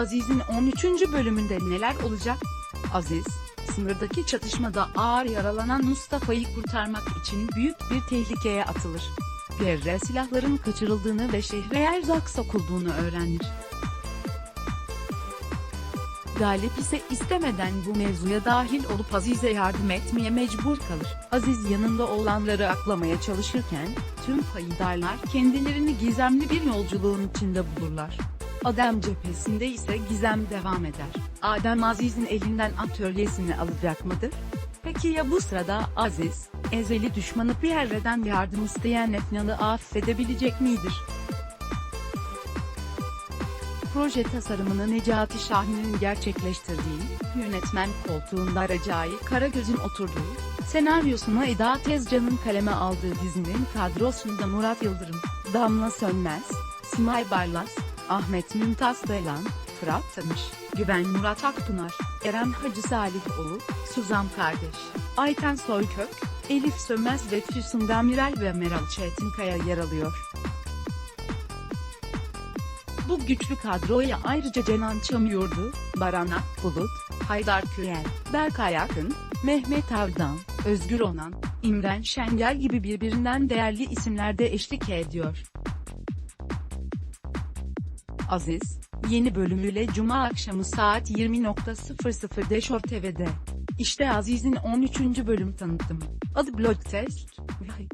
Aziz'in 13. bölümünde neler olacak? Aziz, sınırdaki çatışmada ağır yaralanan Mustafa'yı kurtarmak için büyük bir tehlikeye atılır. Pierre silahların kaçırıldığını ve şehre erzak sokulduğunu öğrenir. Galip ise istemeden bu mevzuya dahil olup Aziz'e yardım etmeye mecbur kalır. Aziz yanında olanları aklamaya çalışırken, tüm payıdarlar kendilerini gizemli bir yolculuğun içinde bulurlar. Adem cephesinde ise gizem devam eder. Adem Aziz'in elinden atölyesini alacak mıdır? Peki ya bu sırada Aziz, ezeli düşmanı Pierre'den yardım isteyen Efnan'ı affedebilecek midir? Proje tasarımını Necati Şahin'in gerçekleştirdiği, yönetmen koltuğunda Recai Karagöz'ün oturduğu, senaryosunu Eda Tezcan'ın kaleme aldığı dizinin kadrosunda Murat Yıldırım, Damla Sönmez, Simay Barlas, Ahmet Mümtaz Daylan, Fırat Tanış, Güven Murat Akpınar, Eren Hacı Salihoğlu, Suzan Kardeş, Ayten Soykök, Elif Sönmez ve Füsun Demiral ve Meral Çetinkaya yer alıyor. Bu güçlü kadroya ayrıca Cenan Çamyurdu, Baran Akbulut, Haydar Kürel, Berkay Akın, Mehmet Avdan, Özgür Onan, İmren Şengel gibi birbirinden değerli isimler de eşlik ediyor. Aziz, yeni bölümüyle Cuma akşamı saat 20.00'de Show TV'de. İşte Aziz'in 13. bölüm tanıtımı. Adı Blood Test. Vay.